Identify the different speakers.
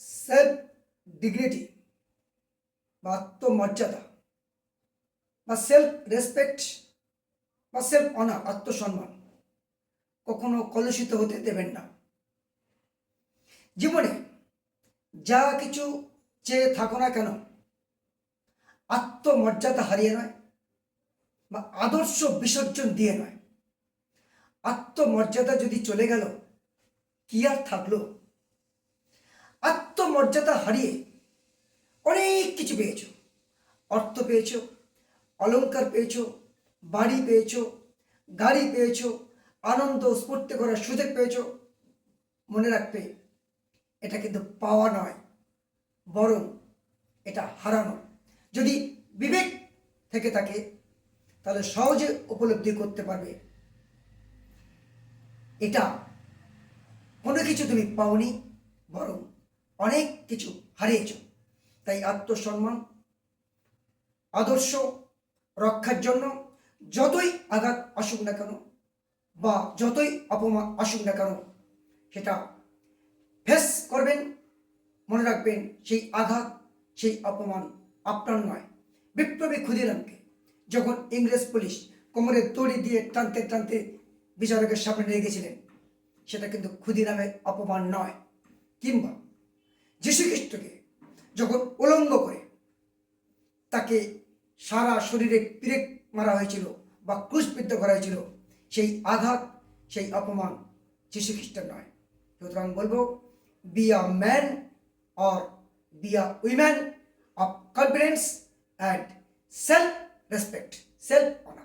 Speaker 1: Self dignity বা আত্মমর্যাদা বা সেলফ রেসপেক্ট বা সেলফ অনার আত্মসম্মান কখনো কলুষিত হতে দেবেন না। জীবনে যা কিছু চেয়ে থাকো না কেন, আত্মমর্যাদা হারিয়ে নয়, বা আদর্শ বিসর্জন দিয়ে নয়। আত্মমর্যাদা যদি চলে গেল, কি আর থাকল? আত্মমর্যাদা হারিয়ে অনেক কিছু পেয়েছ। অর্থ পেয়েছ, অলংকার পেয়েছ, বাড়ি পেয়েছ, গাড়ি পেয়েছ, আনন্দ স্ফূর্তি করার সুযোগ পেয়েছ। মনে রাখবে, এটা কিন্তু পাওয়া নয়, বরং এটা হারানো। যদি বিবেক থেকে থাকে, তাহলে সহজে উপলব্ধি করতে পারবে। এটা কোনো কিছু তুমি পাওনি, বরং অনেক কিছু হারিয়েছ। তাই আত্মসম্মান, আদর্শ রক্ষার জন্য যতই আঘাত আসুক না কেন বা যতই অপমান আসুক না কেন, সেটা ফেস করবেন, মনে রাখবেন সেই আঘাত, সেই অপমান আপনার নয়। বিপ্লবী ক্ষুদিরামকে যখন ইংরেজ পুলিশ কোমরে দড়ি দিয়ে টানতে টানতে বিচারকের সামনে নিয়ে গেছিলেন, সেটা কিন্তু ক্ষুদিরামের অপমান নয়। কিংবা যীশুখ্রিস্টকে যখন উলঙ্গ করে তাকে সারা শরীরে পিরেক মারা হয়েছিল বা ক্রুশবিদ্ধ করা হয়েছিল, সেই আঘাত, সেই অপমান খ্রিস্টের নয়। সুতরাং বলব be a man or be a woman of confidence and self respect self honour